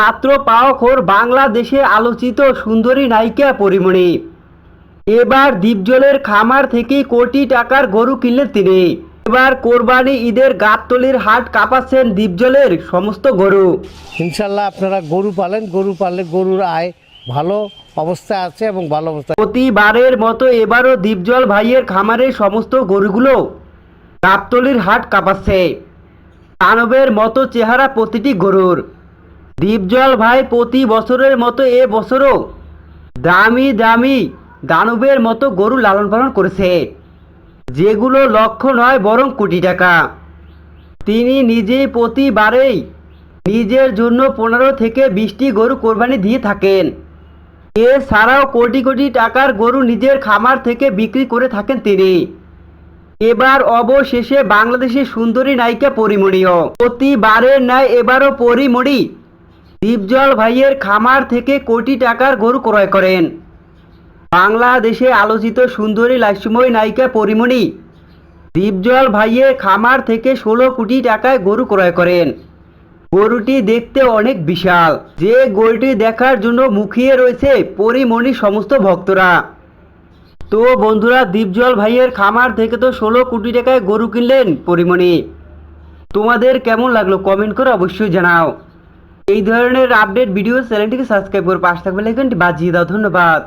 মাত্র পাওয়া খোর বাংলাদেশে আলোচিত সুন্দরী নায়িকা পরিমণি। এবার দ্বীপজলের খামার থেকে কোটি টাকার গরু কিনলেন তিনি। এবার কোরবানি ঈদের গাবতলির হাট কাঁপাচ্ছেন দ্বীপজলের সমস্ত গরু। ইনশাল্লাহ আপনারা গরু পালেন গরু পাললে গরুর আয় ভালো অবস্থা আছে এবং ভালো অবস্থা প্রতিবারের মতো এবারও দ্বীপজল ভাইয়ের খামারের সমস্ত গরুগুলো গাবতলির হাট কাঁপাচ্ছে। দানবের মতো চেহারা প্রতিটি গরুর। দ্বীপজল ভাই প্রতি বছরের মতো এ বছরও দামি দামি দানবের মতো গরু লালন পালন করেছে। যেগুলো লক্ষ নয় বরং কোটি টাকা। তিনি নিজেই প্রতিবারেই নিজের জন্য পনেরো থেকে বিশটি গরু কোরবানি দিয়ে থাকেন। এছাড়াও কোটি কোটি টাকার গরু নিজের খামার থেকে বিক্রি করে থাকেন তিনি। এবার অবশেষে বাংলাদেশের সুন্দরী নায়িকা পরিমণিও। প্রতিবারের ন্যায় এবারও পরিমণি দীপজল ভাইয়ের খামার থেকে কোটি টাকার গরু ক্রয় করেন। বাংলাদেশে আলোচিত সুন্দরী লাক্ষ্মী নায়িকা পরিমণি। দীপজল ভাইয়ের খামার থেকে ষোলো কোটি টাকায় গরু ক্রয় করেন। গরুটি দেখতে অনেক বিশাল। যে গরুটি দেখার জন্য মুখিয়ে রয়েছে পরিমণি সমস্ত ভক্তরা। তো বন্ধুরা, দীপজল ভাইয়ের খামার থেকে তো ষোলো কোটি টাকায় গরু কিনলেন পরিমণি। তোমাদের কেমন লাগল কমেন্ট করে অবশ্যই জানাও। এই ধরনের আপডেট ভিডিও চ্যানেলটিকে সাবস্ক্রাইব করে পাশে থাকবে লাইকনটি বাজিয়ে দাও। ধন্যবাদ।